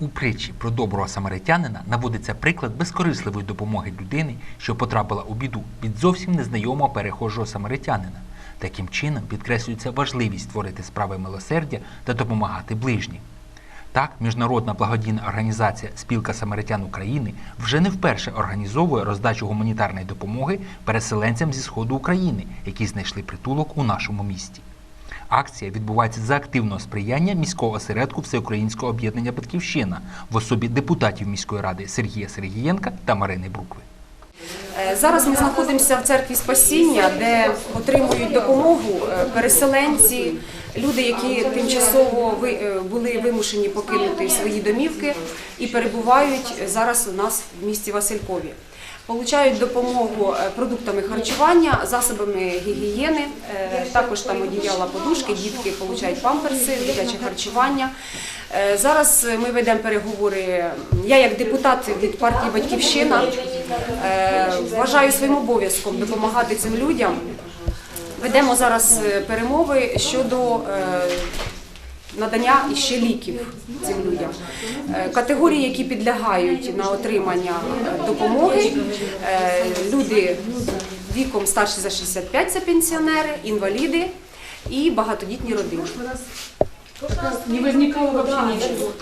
У притчі про доброго самаритянина наводиться приклад безкорисливої допомоги людини, що потрапила у біду від зовсім незнайомого перехожого самаритянина. Таким чином підкреслюється важливість створити справи милосердя та допомагати ближнім. Так, міжнародна благодійна організація Спілка Самаритян України вже не вперше організовує роздачу гуманітарної допомоги переселенцям зі сходу України, які знайшли притулок у нашому місті. Акція відбувається за активного сприяння міського осередку Всеукраїнського об'єднання Батьківщина в особі депутатів міської ради Сергія Сергієнка та Марини Брукви. Е, Зараз ми знаходимося в церкві Спасіння, де отримують допомогу е, переселенці, люди, які тимчасово е, були вимушені покинути свої домівки і перебувають зараз у нас в місті Василькові. Получають допомогу продуктами харчування, засобами гігієни, також там одіяла, подушки, дітки отримують памперси, дитяче харчування. Зараз ми ведемо переговори. Я як депутат від партії Батьківщина вважаю своїм обов'язком допомагати цим людям. Ведемо зараз е, перемови щодо е, надання іще ліків цим людям. Е, Категорії, які підлягають на отримання допомоги, люди віком старші за 65 це пенсіонери, інваліди і багатодітні родини. Не возникало вообще ничего.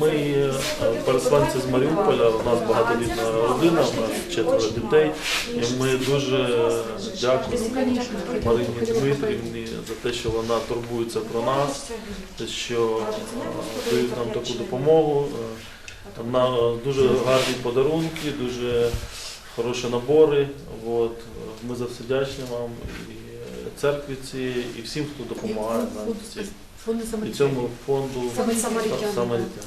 Ми е, переселенці з Маріуполя, у нас багатодітна родина, у нас четверо дітей. І ми дуже дякуємо Марині Дмитрівні за те, що вона турбується про нас, що е, дають нам таку допомогу. Е, На дуже гарні подарунки, дуже хороші набори. От. Ми за все вдячні вам і е, церкві цієї, і всім, хто допомагає нам. І цьому фонду. Самаритяни.